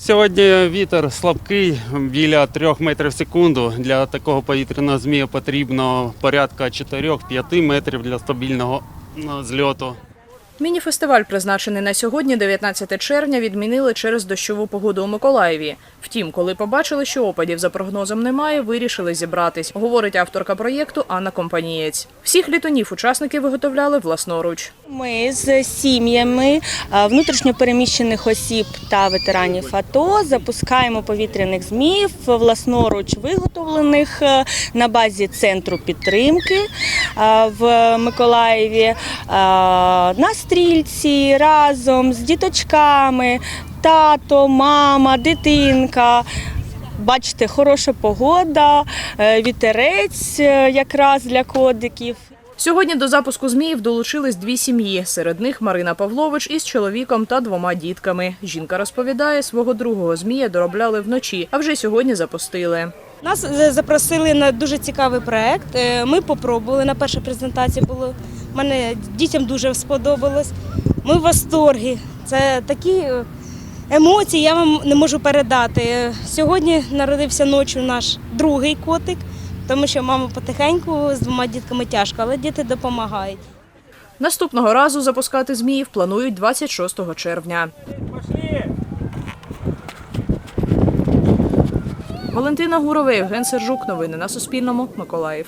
Сьогодні вітер слабкий біля 3 метрів в секунду. Для такого повітряного змія потрібно порядка 4-5 метрів для стабільного зльоту. Міні-фестиваль, призначений на сьогодні, 19 червня, відмінили через дощову погоду у Миколаєві. Втім, коли побачили, що опадів за прогнозом немає, вирішили зібратись, говорить авторка проєкту Анна Компанієць. Всіх літонів учасники виготовляли власноруч. Ми з сім'ями внутрішньопереміщених осіб та ветеранів АТО запускаємо повітряних зміїв власноруч виготовлених на базі центру підтримки в Миколаєві е, на стрільці разом з діточками, тато, мама, дитинка. Бачите, хороша погода, е, вітерець е, якраз для кодиків. Сьогодні до запуску зміїв долучились дві сім'ї. Серед них Марина Павлович із чоловіком та двома дітками. Жінка розповідає, свого другого змія доробляли вночі, а вже сьогодні запустили. Нас е, запросили на дуже цікавий проект. Ми попробували на першій презентації. Було мене дітям дуже сподобалось. Ми в восторгі. Це такі е, емоції, я вам не можу передати. Е, Сьогодні народився ночі наш другий котик, тому що мама потихеньку з двома дітками тяжко, але діти допомагають. Наступного разу запускати зміїв планують 26 червня. Валентина Гурова, Євген Сержук. Новини на Суспільному. Миколаїв.